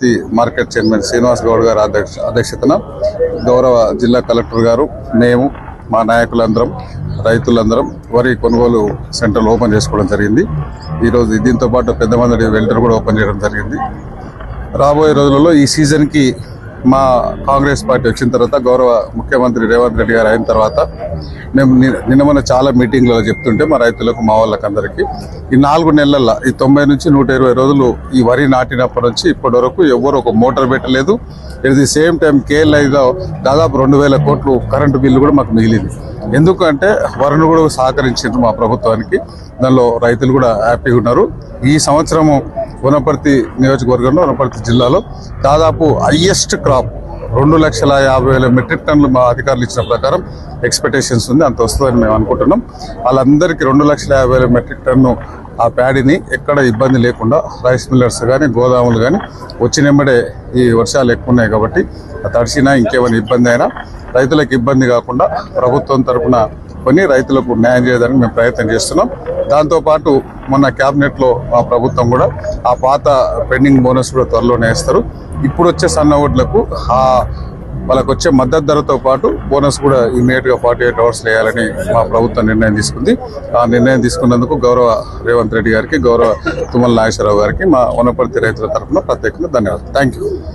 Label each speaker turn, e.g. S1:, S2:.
S1: The market chairman Srinivas Goud గారు అధ్యక్ష అధ్యక్షతన గౌరవ జిల్లా కలెక్టర్ గారు మేము మా నాయకులందరం రైతులందరం వరి కొనుగోలు సెంటర్లు ఓపెన్ చేసుకోవడం జరిగింది. ఈరోజు దీంతో పాటు పెద్ద మంది వెల్టర్ కూడా ఓపెన్ చేయడం జరిగింది. రాబోయే రోజులలో ఈ సీజన్కి మా కాంగ్రెస్ పార్టీ వచ్చిన తర్వాత గౌరవ ముఖ్యమంత్రి రేవంత్ రెడ్డి గారు అయిన తర్వాత మేము నిన్న మొన్న చాలా మీటింగ్లలో చెప్తుంటే మా రైతులకు మా వాళ్ళకి అందరికీ ఈ నాలుగు నెలల ఈ తొంభై నుంచి నూట ఇరవై రోజులు ఈ వరి నాటినప్పటి నుంచి ఇప్పటి వరకు ఎవరు ఒక మోటార్ పెట్టలేదు. ఎట్ ది సేమ్ టైం కేఎల్ఐలో దాదాపు రెండు వేల కోట్లు కరెంటు బిల్లు కూడా మాకు మిగిలింది. ఎందుకంటే వరుణ్ కూడా సహకరించారు మా ప్రభుత్వానికి. దానిలో రైతులు కూడా హ్యాపీగా ఉన్నారు. ఈ సంవత్సరము వనపర్తి నియోజకవర్గంలో వనపర్తి జిల్లాలో దాదాపు హయ్యెస్ట్ క్రాప్ రెండు లక్షల యాభై వేల మెట్రిక్ టన్నులు మా అధికారులు ఇచ్చిన ప్రకారం ఎక్స్పెక్టేషన్స్ ఉంది. అంత వస్తుందని మేము అనుకుంటున్నాం. వాళ్ళందరికీ రెండు లక్షల యాభై వేల మెట్రిక్ టన్ను ఆ ప్యాడీని ఎక్కడ ఇబ్బంది లేకుండా రైస్ మిల్లర్స్ కానీ గోదాములు కానీ వచ్చినెంబడే ఈ వర్షాలు ఎక్కువ ఉన్నాయి కాబట్టి తడిసినా ఇంకేమైనా ఇబ్బంది అయినా రైతులకు ఇబ్బంది కాకుండా ప్రభుత్వం తరపున కొని రైతులకు న్యాయం చేయడానికి మేము ప్రయత్నం చేస్తున్నాం. దాంతోపాటు మొన్న క్యాబినెట్లో మా ప్రభుత్వం కూడా ఆ పాత పెండింగ్ బోనస్ కూడా త్వరలోనే ఇస్తారు ఇప్పుడు వచ్చే సన్న ఓట్లకు ఆ వాళ్ళకు వచ్చే మద్దతు ధరతో పాటు బోనస్ కూడా ఇమీడియట్గా ఫార్టీ ఎయిట్ అవర్స్ వేయాలని మా ప్రభుత్వం నిర్ణయం తీసుకుంది. ఆ నిర్ణయం తీసుకున్నందుకు గౌరవ రేవంత్ రెడ్డి గారికి గౌరవ తుమ్మల నాగేశ్వరరావు గారికి మా వనపర్తి రైతుల తరఫున ప్రత్యేకంగా ధన్యవాదాలు. Thank you